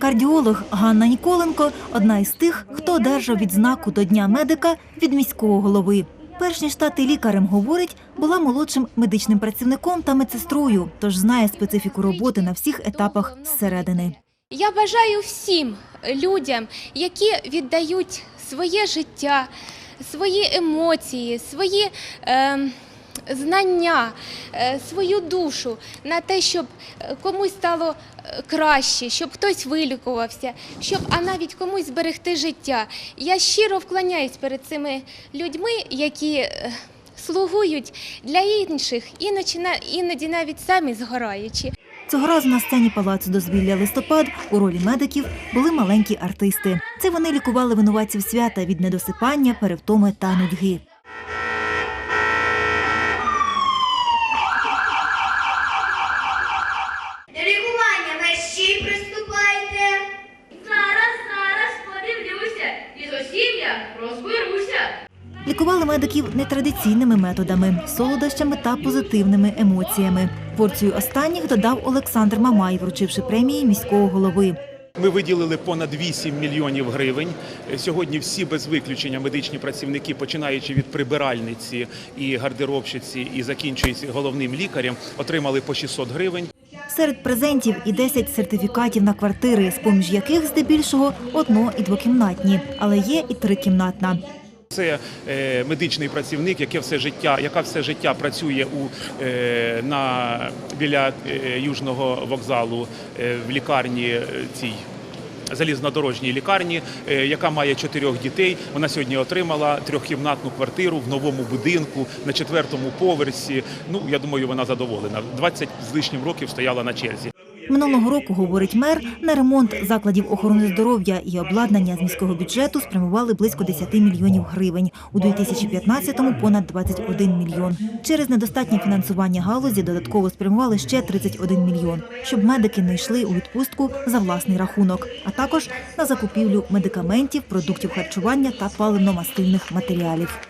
Кардіолог Ганна Ніколенко одна із тих, хто одержав відзнаку до Дня медика від міського голови. Перш ніж стати лікарем, говорить, була молодшим медичним працівником та медсестрою, тож знає специфіку роботи на всіх етапах зсередини. Я бажаю всім людям, які віддають своє життя, свої емоції, свої е, знання, е, свою душу на те, щоб е, комусь стало е, краще, щоб хтось вилікувався, щоб а навіть комусь зберегти життя. Я щиро вклоняюсь перед цими людьми, які слугують для інших, іноді навіть самі згораючи. Цього разу на сцені палацу дозвілля листопад у ролі медиків були маленькі артисти. Це вони лікували винуватців свята від недосипання, перевтоми та нудьги. Розберуся. Лікували медиків нетрадиційними методами, солодощами та позитивними емоціями. Порцію останніх додав Олександр Мамай, вручивши премії міського голови. Ми виділили понад 8 мільйонів гривень. Сьогодні всі без виключення медичні працівники, починаючи від прибиральниці і гардеробщиці, і закінчуючи головним лікарем, отримали по 600 гривень. Серед презентів і 10 сертифікатів на квартири, з поміж яких здебільшого одно- і двокімнатні, але є і трикімнатна. Це е, медичний працівник, яке все життя, яка все життя працює у е, на біля е, южного вокзалу в лікарні цій. Залізнодорожній лікарні, е, яка має чотирьох дітей. Вона сьогодні отримала трьохкімнатну квартиру в новому будинку на четвертому поверсі. Ну я думаю, вона задоволена. 20 з лишнім років стояла на черзі. Минулого року, говорить мер, на ремонт закладів охорони здоров'я і обладнання з міського бюджету спрямували близько 10 мільйонів гривень. У 2015-му – понад 21 мільйон. Через недостатнє фінансування галузі додатково спрямували ще 31 мільйон, щоб медики не йшли у відпустку за власний рахунок, а також на закупівлю медикаментів, продуктів харчування та паливно-мастильних матеріалів.